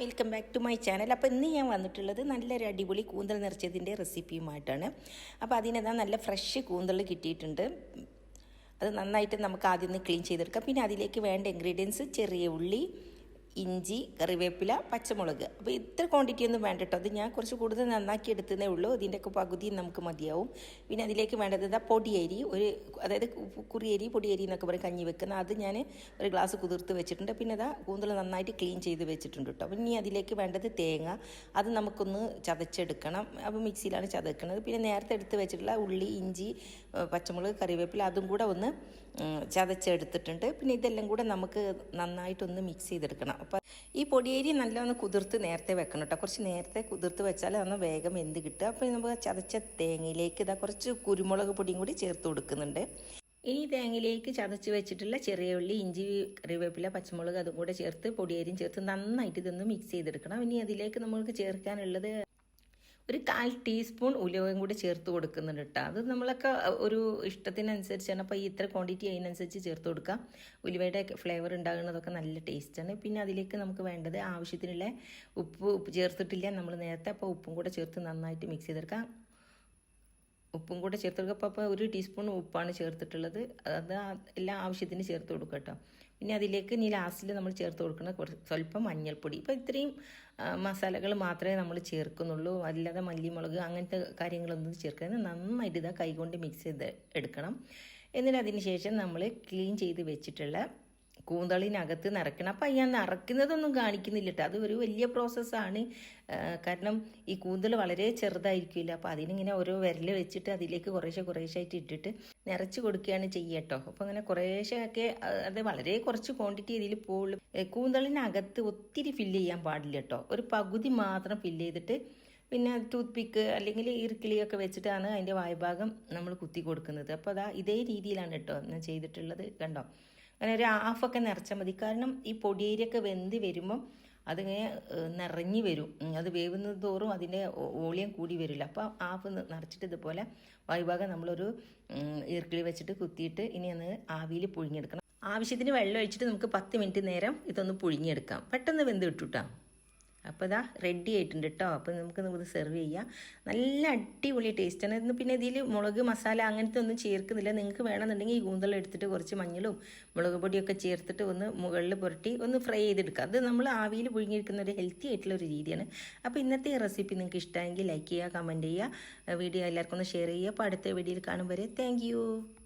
Welcome back to my channel അപ്പോൾ ഇന്ന് ഞാൻ വന്നിട്ടുള്ളത് നല്ലൊരു അടിപൊളി കൂന്തൽ നിറച്ചതിന്റെ റെസിപ്പിയുമായിട്ടാണ്. അപ്പോൾ അതിനെന്താ നല്ല ഫ്രഷ് കൂന്തൽ കിട്ടിയിട്ടുണ്ട്. അത് നന്നായിട്ട് നമുക്ക് ആദ്യം ഒന്ന് ക്ലീൻ ചെയ്തെടുക്കാം. പിന്നെ അതിലേക്ക് വേണ്ട ഇൻഗ്രീഡിയൻസ് ചെറിയ ഉള്ളി ഇഞ്ചി കറിവേപ്പില പച്ചമുളക്. അപ്പോൾ ഇത്ര ക്വാണ്ടിറ്റി ഒന്നും വേണ്ട കേട്ടോ അത് ഞാൻ കുറച്ച് കൂടുതൽ നന്നാക്കി എടുത്തതേ ഉള്ളൂ. ഇതിന്റെയൊക്കെ പകുതി നമുക്ക് മതിയാവും. പിന്നെ അതിലേക്ക് വേണ്ടത് ഇതാ പൊടിയരി ഒരു അതായത് കുറിയരി പൊടിയരി എന്നൊക്കെ പറയും കഞ്ഞി വെക്കുന്ന. അത് ഞാൻ ഒരു ഗ്ലാസ് കുതിർത്ത് വെച്ചിട്ടുണ്ട്. പിന്നെ ഇതാ കൂന്തൽ നന്നായിട്ട് ക്ലീൻ ചെയ്ത് വെച്ചിട്ടുണ്ട് കേട്ടോ. അപ്പം ഇനി അതിലേക്ക് വേണ്ടത് തേങ്ങ. അത് നമുക്കൊന്ന് ചതച്ചെടുക്കണം. അപ്പോൾ മിക്സിയിലാണ് ചതക്കുന്നത് പിന്നെ നേരത്തെ എടുത്ത് വെച്ചിട്ടുള്ള ഉള്ളി ഇഞ്ചി പച്ചമുളക് കറിവേപ്പില അതും കൂടെ ഒന്ന് ചതച്ചെടുത്തിട്ടുണ്ട്. പിന്നെ ഇതെല്ലാം കൂടെ നമുക്ക് നന്നായിട്ടൊന്ന് മിക്സ് ചെയ്തെടുക്കണം. അപ്പോൾ ഈ പൊടിയേരി നല്ലവണ്ണം കുതിർത്ത് നേരത്തെ വെക്കണം കേട്ടോ കുറച്ച് നേരത്തെ കുതിർത്ത് വെച്ചാൽ അതൊന്ന് വേഗം എന്ത് കിട്ടുക. അപ്പോൾ നമുക്ക് ചതച്ച തേങ്ങയിലേക്ക് ഇതാ കുറച്ച് കുരുമുളക് പൊടിയും കൂടി ചേർത്ത് കൊടുക്കുന്നുണ്ട്. ഇനി തേങ്ങയിലേക്ക് ചതച്ച് വെച്ചിട്ടുള്ള ചെറിയ ഉള്ളി ഇഞ്ചി കറിവേപ്പില പച്ചമുളക് അതും കൂടെ ചേർത്ത് പൊടിയേരിയും ചേർത്ത് നന്നായിട്ട് ഇതൊന്ന് മിക്സ് ചെയ്തെടുക്കണം. ഇനി അതിലേക്ക് നമ്മൾക്ക് ചേർക്കാനുള്ളത് ഒരു കാൽ ടീസ്പൂൺ ഉലുവയും കൂടി ചേർത്ത് കൊടുക്കുന്നുണ്ട് കേട്ടോ അത് നമ്മളൊക്കെ ഒരു ഇഷ്ടത്തിനനുസരിച്ചാണ് അപ്പോൾ ഈ ഇത്ര ക്വാണ്ടിറ്റി അതിനനുസരിച്ച് ചേർത്ത് കൊടുക്കുക ഉലുവയുടെ ഫ്ലേവർ ഉണ്ടാകുന്നതൊക്കെ നല്ല ടേസ്റ്റാണ് പിന്നെ അതിലേക്ക് നമുക്ക് വേണ്ടത് ആവശ്യത്തിനുള്ള ഉപ്പ് ഉപ്പ് ചേർത്തിട്ടില്ല. നമ്മൾ നേരത്തെ അപ്പോൾ ഉപ്പും കൂടെ ചേർത്ത് നന്നായിട്ട് മിക്സ് ചെയ്തെടുക്കാം. ഉപ്പും കൂടെ ചേർത്ത് കൊടുക്കുക അപ്പോൾ ഒരു ടീസ്പൂൺ ഉപ്പാണ് ചേർത്തിട്ടുള്ളത്. അത് എല്ലാ ആവശ്യത്തിന് ചേർത്ത് കൊടുക്കുക കേട്ടോ പിന്നെ അതിലേക്ക് ഇനി ലാസ്റ്റിൽ നമ്മൾ ചേർത്ത് കൊടുക്കുന്ന കുറച്ച് സ്വല്പം മഞ്ഞൾപ്പൊടി. ഇപ്പോൾ ഇത്രയും മസാലകൾ മാത്രമേ നമ്മൾ ചേർക്കുന്നുള്ളൂ. അല്ലാതെ മല്ലിമുളക് അങ്ങനത്തെ കാര്യങ്ങളൊന്നും ചേർക്കുന്നത് നന്നായിട്ട് ഇതാ കൈകൊണ്ട് മിക്സ് ചെയ്ത് എടുക്കണം. എന്നിട്ട് അതിന് ശേഷം നമ്മൾ ക്ലീൻ ചെയ്ത് വെച്ചിട്ടുള്ള കൂന്തളിനകത്ത് നിറയ്ക്കണം അപ്പം ഞാൻ നിറയ്ക്കുന്നതൊന്നും കാണിക്കുന്നില്ല കേട്ടോ അത് ഒരു വലിയ പ്രോസസ്സാണ് കാരണം ഈ കൂന്തൽ വളരെ ചെറുതായിരിക്കില്ല അപ്പോൾ അതിനിങ്ങനെ ഓരോ വിരൽ വെച്ചിട്ട് അതിലേക്ക് കുറേശ്ശെ കുറേശ്ശായിട്ട് ഇട്ടിട്ട് നിറച്ച് കൊടുക്കുകയാണ് ചെയ്യുക കേട്ടോ അപ്പോൾ അങ്ങനെ കുറേശ്ശെയൊക്കെ അത് വളരെ കുറച്ച് ക്വാണ്ടിറ്റി ഇതിൽ പോകുള്ളൂ കൂന്തളിനകത്ത് ഒത്തിരി ഫില്ല് ചെയ്യാൻ പാടില്ല കേട്ടോ ഒരു പകുതി മാത്രം ഫില്ല് ചെയ്തിട്ട് പിന്നെ ടൂത്ത് പിക്ക് അല്ലെങ്കിൽ ഈർക്കിളിയൊക്കെ വെച്ചിട്ടാണ് അതിന്റെ വായ്ഭാഗം നമ്മൾ കുത്തി കൊടുക്കുന്നത്. അപ്പോൾ അതാ ഇതേ രീതിയിലാണ് കേട്ടോ ഞാൻ ചെയ്തിട്ടുള്ളത്. കണ്ടോ? അങ്ങനെ ഒരു ഹാഫൊക്കെ നിറച്ചാൽ മതി. കാരണം ഈ പൊടിയേരിയൊക്കെ വെന്തി വരുമ്പം അതിങ്ങനെ നിറഞ്ഞു വരും. അത് വേവുന്നത് തോറും അതിന്റെ ഓളിയം കൂടി വരില്ല. അപ്പോൾ ഹാഫ് നിറച്ചിട്ട് ഇതുപോലെ വായുഭാഗം നമ്മളൊരു ഈർക്കിളി വെച്ചിട്ട് കുത്തിയിട്ട് ഇനി ഒന്ന് ആവിയിൽ പുഴുങ്ങിയെടുക്കണം. ആവശ്യത്തിന് വെള്ളം ഒഴിച്ചിട്ട് നമുക്ക് പത്ത് മിനിറ്റ് നേരം ഇതൊന്ന് പുഴുങ്ങിയെടുക്കാം. പെട്ടെന്ന് വെന്ത് കിട്ടൂട്ടാ. അപ്പോൾ ഇതാ റെഡി ആയിട്ടുണ്ട് കേട്ടോ അപ്പോൾ നമുക്ക് ഇത് സെർവ് ചെയ്യാം. നല്ല അടിപൊളി ടേസ്റ്റാണ് ഇന്ന് പിന്നെ ഇതിൽ മുളക് മസാല അങ്ങനത്തെ ഒന്നും ചേർക്കുന്നില്ല. നിങ്ങൾക്ക് വേണമെന്നുണ്ടെങ്കിൽ ഈ കൂന്തൽ എടുത്തിട്ട് കുറച്ച് മഞ്ഞളും മുളക് പൊടിയൊക്കെ ചേർത്തിട്ട് ഒന്ന് മുകളിൽ പുരട്ടി ഒന്ന് ഫ്രൈ ചെയ്തെടുക്കുക അത് നമ്മൾ ആവിയിൽ പുഴുങ്ങിയിരിക്കുന്ന ഒരു ഹെൽത്തി ആയിട്ടുള്ള ഒരു രീതിയാണ്. അപ്പോൾ ഇന്നത്തെ റെസിപ്പി നിങ്ങൾക്ക് ഇഷ്ടമെങ്കിൽ ലൈക്ക് ചെയ്യുക കമന്റ് ചെയ്യുക. വീഡിയോ എല്ലാവർക്കും ഒന്ന് ഷെയർ ചെയ്യുക. അപ്പോൾ അടുത്ത വീഡിയോയിൽ കാണും വരെ. താങ്ക്